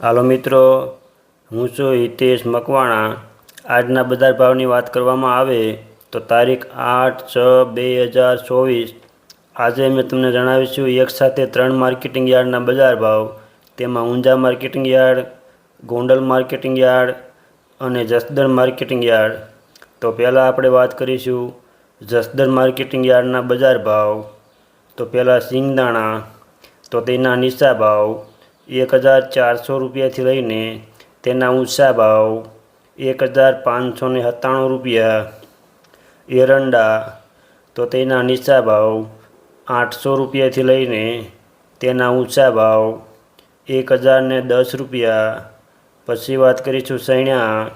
હાલો મિત્રો, હું છું હિતેશ મકવાણા. આજના બજાર ભાવની વાત કરવામાં આવે તો તારીખ આઠ છ બે હજાર ચોવીસ. આજે મેં તમને જણાવીશું એક સાથે ત્રણ માર્કેટિંગ યાર્ડના બજાર ભાવ. તેમાં Unjha marketing yard, Gondal marketing yard અને જસદણ માર્કેટિંગ યાર્ડ. તો પહેલાં આપણે વાત કરીશું જસદણ માર્કેટિંગ યાર્ડના બજાર ભાવ. તો પહેલાં સિંગદાણા, તો તેના નીચા ભાવ. એક હજાર ચારસો રૂપિયાથી લઈને તેના ઊંચા ભાવ એક હજાર પાંચસો ને સત્તાણું રૂપિયા. એરંડા તો તેના નીચા ભાવ આઠસો રૂપિયાથી લઈને તેના ઊંચા ભાવ એક હજાર ને દસ રૂપિયા. પછી વાત કરીશું સૈણા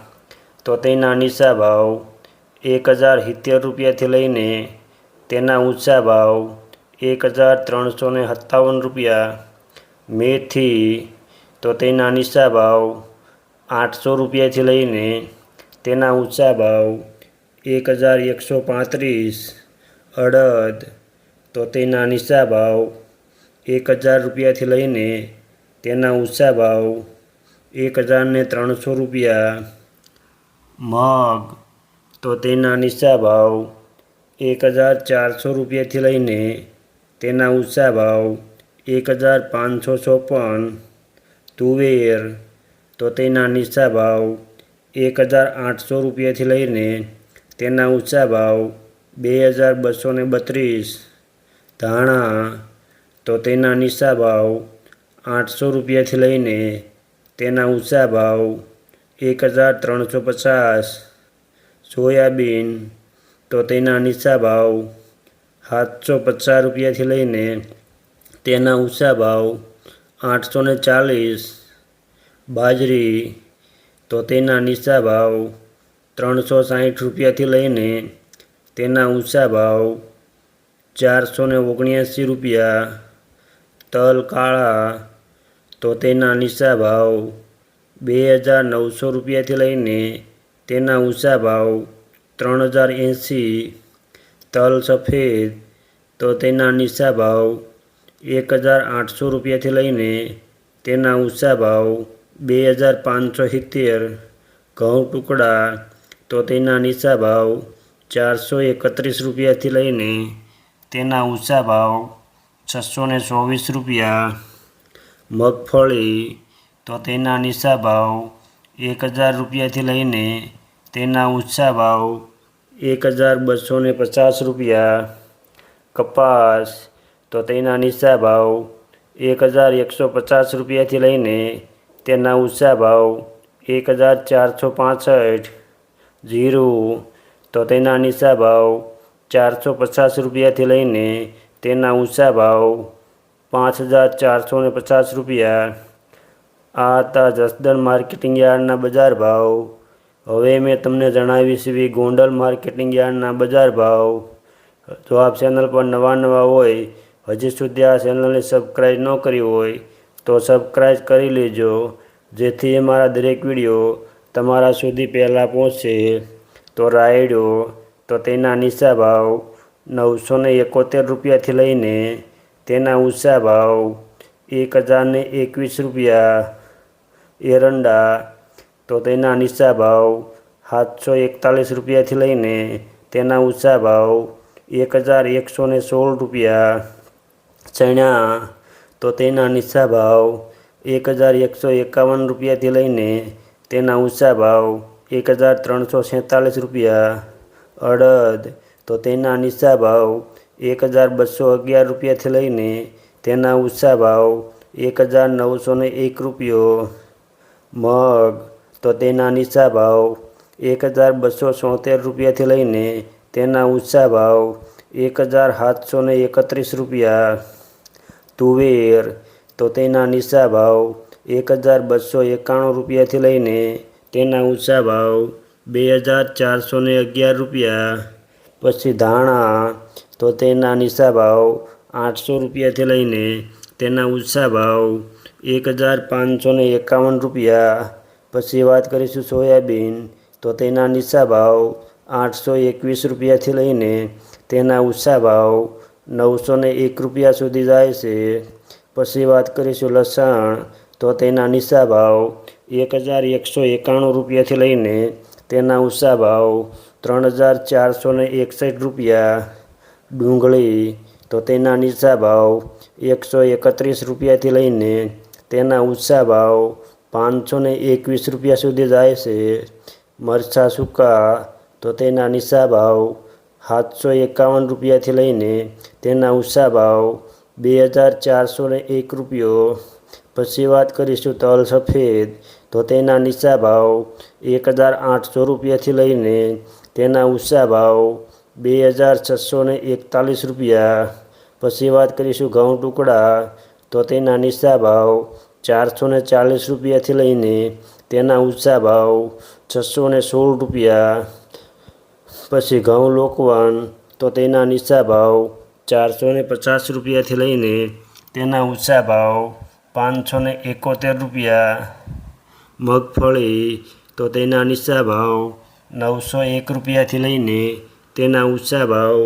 તો તેના નીચા ભાવ એક હજાર સિત્તેર રૂપિયાથી લઈને તેના ઊંચા ભાવ એક હજાર ત્રણસો સત્તાવન રૂપિયા. મેથી, તો તેના નીચા ભાવ આઠસો રૂપિયાથી લઈને તેના ઊંચા ભાવ એક હજાર એકસો પાંત્રીસ, અડદ, તો તેના નીચા ભાવ એક હજાર રૂપિયાથી લઈને તેના ઊંચા ભાવ એક હજારને ત્રણસો રૂપિયા, મગ, તો તેના નીચા ભાવ એક હજાર ચારસો રૂપિયાથી લઈને તેના ઊંચા ભાવ એક હજાર પાંચસો ચોપન, તુવેર, તો તેના નીચા ભાવ એક હજાર આઠસો રૂપિયાથી લઈને તેના ઊંચા ભાવ બે હજાર બસો ને બત્રીસ, ધાણા, તો તેના નીચા ભાવ આઠસો રૂપિયાથી લઈને તેના ઊંચા ભાવ એક હજાર ત્રણસો પચાસ, સોયાબીન, તો તેના નીચા ભાવ સાતસો પચાસ રૂપિયાથી લઈને તેના ઊંચા ભાવ આઠસો ને ચાલીસ, બાજરી તો તેના નીચા ભાવ ત્રણસો સાહીઠ રૂપિયાથી લઈને તેના ઊંચા ભાવ ચારસો ને ઓગણ્યાસી રૂપિયા, તલ કાળા તો તેના નીચા ભાવ બે હજાર નવસો રૂપિયાથી લઈને તેના ઊંચા ભાવ ત્રણ હજાર એંસી, તલ સફેદ તો તેના નીચા ભાવ એક હજાર આઠસો રૂપિયાથી લઈને તેના ઊંચા ભાવ બે હજાર પાંચસો સિત્તેર ઘઉં ટુકડા તો તેના નીચા ભાવ ચારસો એકત્રીસ રૂપિયાથી લઈને તેના ઊંચા ભાવ છસો ને ચોવીસ રૂપિયા. મગફળી તો તેના નીચા ભાવ એક હજાર રૂપિયાથી લઈને તેના ઊંચા ભાવ એક હજાર બસો પચાસ રૂપિયા. કપાસ તો તેના નીચા ભાવ એક હજાર એકસો પચાસ રૂપિયાથી લઈને તેના ઊંચા ભાવ એક હજાર ચારસો પાસઠ જીરું. તો તેના નીચા ભાવ ચારસો પચાસ રૂપિયાથી લઈને તેના ઊંચા ભાવ પાંચ હજાર ચારસો ને પચાસ રૂપિયા. આ હતા જસદણ માર્કેટિંગ યાર્ડના બજાર ભાવ. હવે મેં તમને જણાવી છે ગોંડલ માર્કેટિંગ યાર્ડના બજાર ભાવ. જો આપ ચેનલ પર નવા નવા હોય હજી સુધી આ ચેનલને સબસ્ક્રાઈબ ન કરી હોય તો સબસ્ક્રાઈબ કરી લેજો. જેથી મારા દરેક વીડિયો તમારા સુધી પહેલાં પહોંચશે તો રાયડો, તો તેના નીચા ભાવ નવસો ને એકોતેર રૂપિયાથી લઈને તેના ઊંચા ભાવ એક હજારને એકવીસ રૂપિયા. એરંડા, તો તેના નીચા ભાવ સાતસો એકતાલીસ રૂપિયાથી લઈને તેના ઊંચા ભાવ એક હજાર એકસો સોળ રૂપિયા. ચણા તો તેના નીચા ભાવ એક હજાર એકસો એકાવન રૂપિયાથી લઈને તેના ઊંચા ભાવ એક હજાર ત્રણસો સેંતાલીસ રૂપિયા. અડદ, તો તેના નીચા ભાવ એક હજાર બસો અગિયાર રૂપિયાથી લઈને તેના ઊંચા ભાવ એક હજાર નવસો ને એક રૂપિયો. મગ, તો તેના નીચા ભાવ એક હજાર બસો સોતેર રૂપિયાથી લઈને તેના ઊંચા ભાવ એક હજાર સાતસો એકત્રીસ રૂપિયા. તુવેર. તો તેના નીચા ભાવ એક હજાર બસો એકાણું રૂપિયાથી લઈને તેના ઊંચા ભાવ બે હજાર ચારસો અગિયાર રૂપિયા. પછી ધાણા, તો તેના નીચા ભાવ આઠસો રૂપિયાથી લઈને તેના ઊંચા ભાવ એક હજાર પાંચસો એકાવન રૂપિયા. પછી વાત કરીશું સોયાબીન, તો તેના નીચા ભાવ આઠસો એકવીસ રૂપિયાથી લઈને તેના ઊંચા ભાવ નવસો ને એક રૂપિયા સુધી જાય છે. પછી વાત કરીશું લસણ. તો તેના નીચા ભાવ એક હજાર એકસો એકાણું રૂપિયાથી લઈને તેના ઊંચા ભાવ ત્રણ હજાર ચારસો ને એકસઠ રૂપિયા. ડુંગળી. તો તેના નીચા ભાવ એકસો એકત્રીસ રૂપિયાથી લઈને તેના ઊંચા ભાવ પાંચસો ને એકવીસ રૂપિયા સુધી જાય છે. મરચાં સૂકા. તો તેના નીચા ભાવ સાતસો એકાવન રૂપિયાથી લઈને તેના ઊંચા ભાવ બે હજાર ચારસો ને એક રૂપિયો. પછી વાત કરીશું તલ સફેદ, તો તેના નીચા ભાવ એક હજાર આઠસો રૂપિયાથી લઈને તેના ઊંચા ભાવ બે હજાર છસો ને એકતાલીસ રૂપિયા. પછી વાત કરીશું ઘઉં ટુકડા, તો તેના નીચા ભાવ ચારસો ને ચાલીસ રૂપિયાથી લઈને તેના ઊંચા ભાવ છસો ને સોળ રૂપિયા. પછી ઘઉં લોકવાન તો તેના નીચા ભાવ ચારસો ને પચાસ રૂપિયાથી લઈને તેના ઊંચા ભાવ પાંચસો ને એકોતેર રૂપિયા. મગફળી તો તેના નીચા ભાવ નવસો એક રૂપિયાથી લઈને તેના ઊંચા ભાવ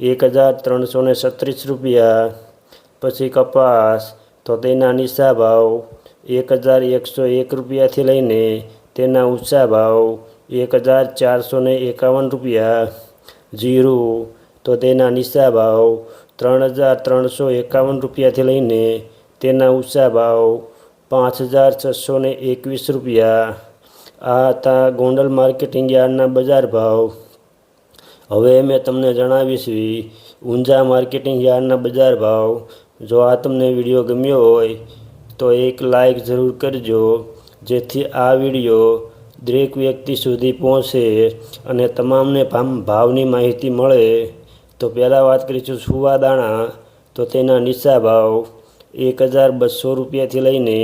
એક હજાર ત્રણસો ને છત્રીસ રૂપિયા. પછી કપાસ તો તેના નીચા ભાવ એક હજાર એકસો એક રૂપિયાથી લઈને તેના ઊંચા ભાવ એક હજાર ચારસો એકાવન રૂપિયા. જીરું, તો તેના નીચા ભાવ ત્રણ હજાર ત્રણસો એકાવન રૂપિયાથી લઈને તેના ઊંચા ભાવ પાંચ હજાર છસો એકવીસ રૂપિયા. આ હતા ગોંડલ માર્કેટિંગ યાર્ડના બજાર ભાવ. હવે મેં તમને જણાવીશું ઊંઝા માર્કેટિંગ યાર્ડના બજાર ભાવ. જો આ તમને વીડિયો ગમ્યો હોય, તો એક લાઈક જરૂર કરજો, જેથી આ વીડિયો દરેક વ્યક્તિ સુધી પહોંચે અને તમામને ભાવની માહિતી મળે, તો પહેલાં વાત કરીશું સુવા દાણા. તો તેના નીચા ભાવ એક હજાર બસો રૂપિયાથી લઈને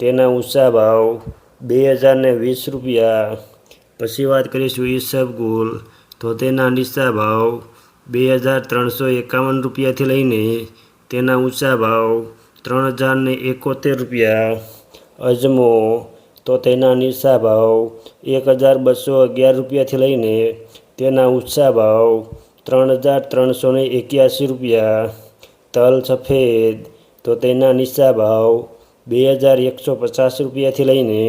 તેના ઊંચા ભાવ બે હજાર ને વીસ રૂપિયા. પછી વાત કરીશું ઈસબગુલ તો તેના નીચા ભાવ બે હજાર ત્રણસો એકાવન રૂપિયાથી લઈને તેના ઊંચા ભાવ ત્રણ હજાર ને એકોતેર રૂપિયા. અજમો તો તેના નીચા ભાવ એક હજાર બસો અગિયાર રૂપિયાથી લઈને તેના ઊંચા ભાવ ત્રણ હજાર ત્રણસો ને એક્યાસી રૂપિયા. તલ સફેદ, તો તેના નીચા ભાવ બે હજાર એકસો પચાસ રૂપિયાથી લઈને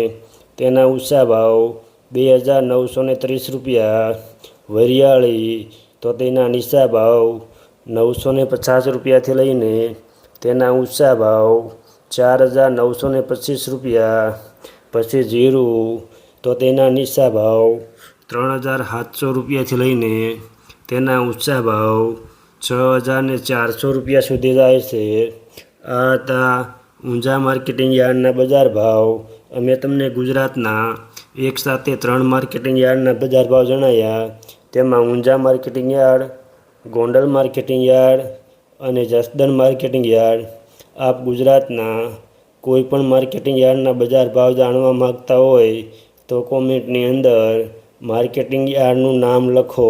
તેના ઊંચા ભાવ બે હજાર નવસો ને ત્રીસ રૂપિયા. વરિયાળી, તો તેના નીચા ભાવ નવસો ને પચાસ રૂપિયાથી લઈને તેના ઊંચા ભાવ ચાર હજાર નવસો ને પચીસ રૂપિયા. પછી જીરું, તો તેના નીચા ભાવ ત્રણ હજાર સાતસો રૂપિયાથી લઈને તેના ઊંચા ભાવ છ હજાર ને ચારસો રૂપિયા સુધી જાય છે. આ હતા ઊંઝા માર્કેટિંગ યાર્ડના બજાર ભાવ. અમે તમને ગુજરાતના એક સાથે ત્રણ માર્કેટિંગ યાર્ડના બજાર ભાવ જણાવ્યા તેમાં Unjha marketing yard, Gondal marketing yard અને જસદણ માર્કેટિંગ યાર્ડ. આપ ગુજરાતના કોઈ પણ માર્કેટિંગ યાર્ડના બજાર ભાવ જાણવા માગતા હોય તો કોમેન્ટની અંદર માર્કેટિંગ યાર્ડનું નામ લખો.